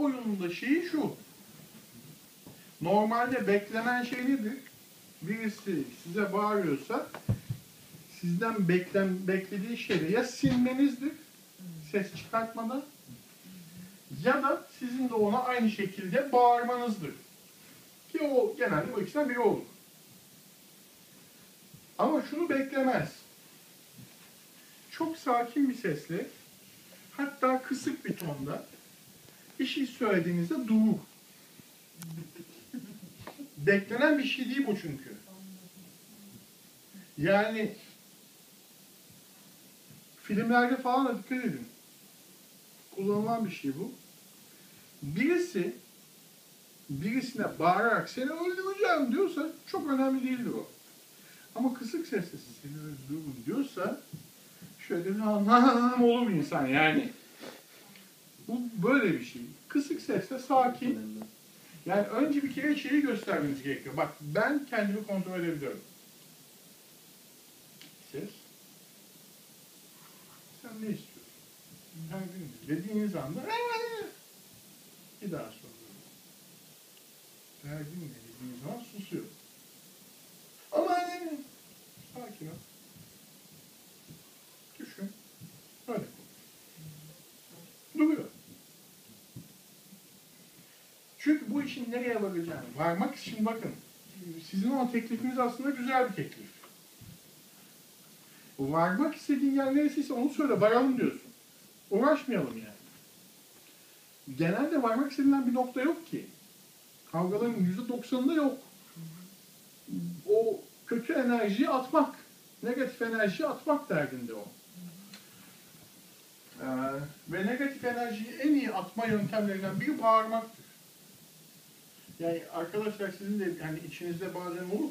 bu oyunun şeyi şu. Normalde beklenen şey nedir? Birisi size bağırıyorsa sizden beklen, beklediği şey de ya silmenizdir ses çıkartmadan ya da sizin de ona aynı şekilde bağırmanızdır. Ki o genelde bu ikisinden biri olur. Ama şunu beklemez. Çok sakin bir sesle hatta kısık bir tonda bir şey söylediğinizde durur. Beklenen bir şey değil bu çünkü. Yani filmlerde falan da dikkat edin. Kullanılan bir şey bu. Birisi birisine bağırarak seni öldüreceğim diyorsa çok önemli değildir o. Ama kısık sesle seni öldürürüm diyorsa şöyle bir anlam olur insan yani. Bu böyle bir şey. Kısık sesle sakin. Yani önce bir kere şeyi göstermeniz gerekiyor. Bak ben kendimi kontrol edebiliyorum. Ses. Sen ne istiyorsun? Derdin ne? Dediğiniz anda bir daha soruyorum. Derdin ne dediğiniz zaman susuyor. Ama ne? Sakin ol. Düşün. Öyle konuş. Duruyor. Çünkü bu işin nereye varacağını varmak için bakın. Sizin o teklifiniz aslında güzel bir teklif. Varmak istediğin yer neresiyse onu söyle, varalım diyorsun. Uğraşmayalım yani. Genelde varmak istediğinden bir nokta yok ki. Kavgaların yüzde doksanında yok. O kötü enerjiyi atmak, negatif enerjiyi atmak derdinde o. Ee, ve negatif enerjiyi en iyi atma yöntemlerinden biri bağırmaktır. Yani arkadaşlar sizin de yani içinizde bazen olur.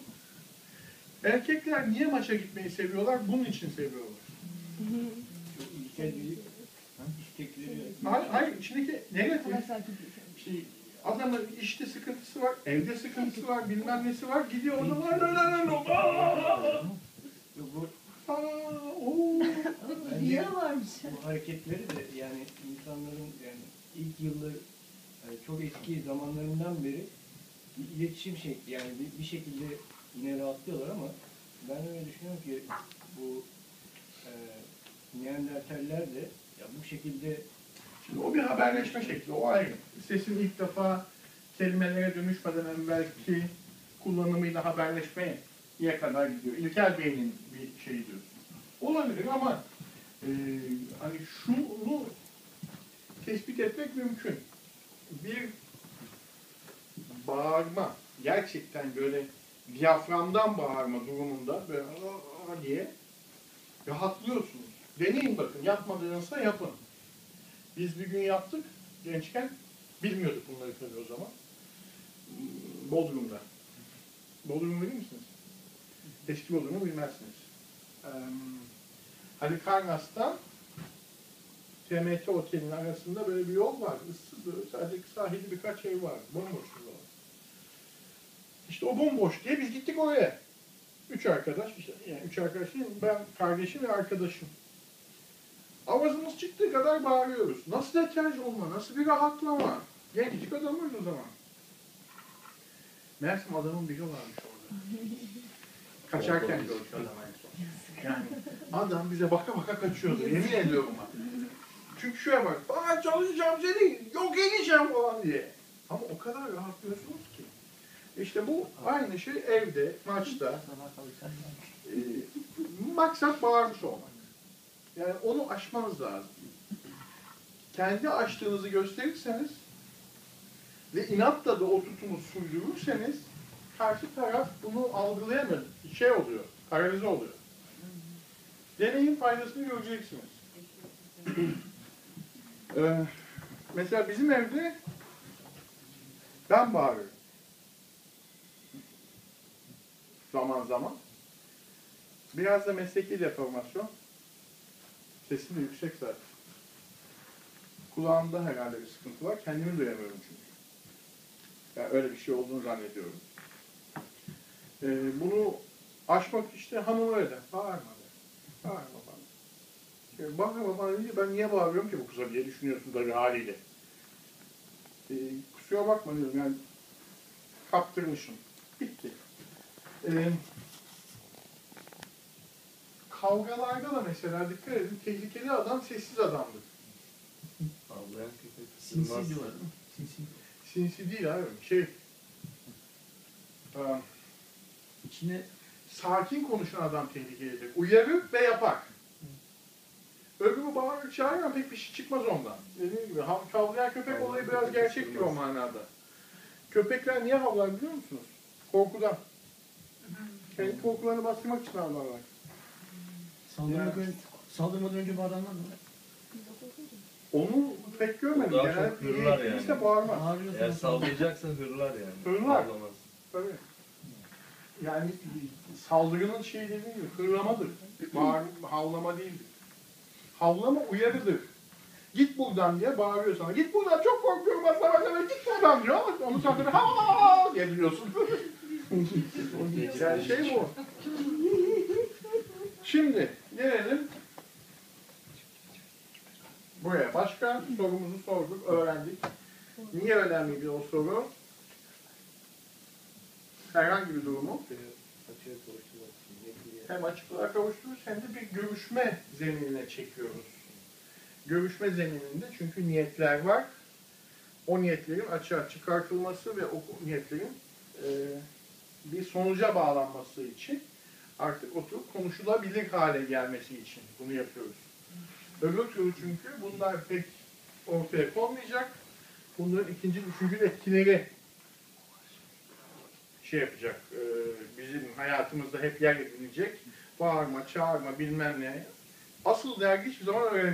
Erkekler niye maça gitmeyi seviyorlar? Bunun için seviyorlar. Çok ilkel bir istekleri. Hayır, hayır içindeki negatif şey, adamın işte sıkıntısı var, evde sıkıntısı var, bilmem nesi var. Gidiyor var, var, var, var, var. Yok, bu, Aa, oo. bence varmış. bu hareketleri de yani insanların yani ilk yıllar yani çok eski zamanlarından beri iletişim şekli yani bir, bir şekilde yine rahatlıyorlar ama ben öyle düşünüyorum ki bu e, Neandertaller de ya bu şekilde Şimdi o bir haberleşme şekli, o ayrı. Sesin ilk defa kelimelere dönüşmeden evvelki kullanımıyla haberleşmeye kadar gidiyor. İlkel beynin bir şeyi diyorsun. Olabilir ama e, hani şunu tespit etmek mümkün. Bağırma, gerçekten böyle diyaframdan bağırma durumunda böyle "Aa!" diye rahatlıyorsunuz. Deneyin bakın, yapmadığınızda yapın. Biz bir gün yaptık gençken. Bilmiyorduk bunları tabii o zaman. Bodrum'da. Bodrum'u bilir misiniz? Eski Bodrum'u bilmezsiniz. Ee, Ali Karnas'tan TMT Otel'in arasında böyle bir yol var. Issız böyle sadece sahilde birkaç ev var. Bomboş. İşte o bomboş diye biz gittik oraya. Üç arkadaş, işte, yani üç arkadaş değil, ben kardeşim ve arkadaşım. Avazımız çıktığı kadar bağırıyoruz. Nasıl deterj olma, nasıl bir rahatlama. Gencecik adamız o zaman. Meğersem adamın biri varmış orada. Kaçarken gördük adamı en son. Yani adam bize baka baka kaçıyordu. Yemin ediyorum bak. Çünkü şuraya bak. Aa çalışacağım seni, yok edeceğim falan diye. Ama o kadar rahatlıyorsunuz ki. İşte bu aynı şey evde, maçta. E, maksat bağırmış olmak. Yani onu aşmanız lazım. Kendi aştığınızı gösterirseniz ve inatla da o tutumu sürdürürseniz karşı taraf bunu algılayamıyor. Şey oluyor, paralize oluyor. Deneyin faydasını göreceksiniz. Ee, mesela bizim evde ben bağırıyorum. Zaman zaman. Biraz da mesleki deformasyon. Sesim de yüksek zaten. Kulağımda herhalde bir sıkıntı var. Kendimi duyamıyorum çünkü. Yani öyle bir şey olduğunu zannediyorum. Ee, bunu aşmak işte hanım öyle. Bağırma be. Bağırma bana. Şey, bağırma bana deyince ben niye bağırıyorum ki bu kıza diye düşünüyorsun tabii haliyle. Ee, kusura bakma diyorum yani kaptırmışım. Bitti. Ee, kavgalarda da mesela dikkat edin tehlikeli adam sessiz adamdır. Avlayan köpek Sinsi ısırmaz. diyorlar değil mi? Sinsi. Sinsi değil abi. Şey İçine sakin konuşan adam tehlikelidir. Uyarır ve yapar. Öbürü bağırır çağırır ama pek bir şey çıkmaz ondan. Dediğim gibi hav, havlayan köpek olayı biraz gerçektir o manada. Köpekler niye havlar biliyor musunuz? Korkudan. Kendi korkularını bastırmak için havlarlar. saldırmadan, Ya. önce, saldırmadan önce bağıranlar mı? Onu pek görmedim. Daha çok Genelde hırlar iyi- yani. bağırmaz. Bağırıyor Eğer sallayacaksa hırlar yani. Hırlar. Avlamaz. Tabii. Yani saldırının şey dediğim gibi hırlamadır. Bağır, havlama değildir. Havlama uyarıdır. Git buradan diye bağırıyor sana. Git buradan çok korkuyorum asla asla git buradan diyor ama onu sen de ha diye biliyorsun. Yani şey bu. Şimdi gelelim buraya. Başka sorumuzu sorduk, öğrendik. Niye önemliydi o soru? Herhangi bir durumu hem açıklığa kavuştururuz hem de bir görüşme zeminine çekiyoruz. Görüşme zemininde çünkü niyetler var. O niyetlerin açığa çıkartılması ve o niyetlerin e, bir sonuca bağlanması için artık oturup konuşulabilir hale gelmesi için bunu yapıyoruz. Öbür türlü çünkü bunlar pek ortaya konmayacak. Bunların ikinci, üçüncü etkileri şey yapacak, e, bizim hayatımızda hep yer edinecek. Bağırma, çağırma, bilmem ne. Asıl dergi hiçbir zaman öğrenmeyecek.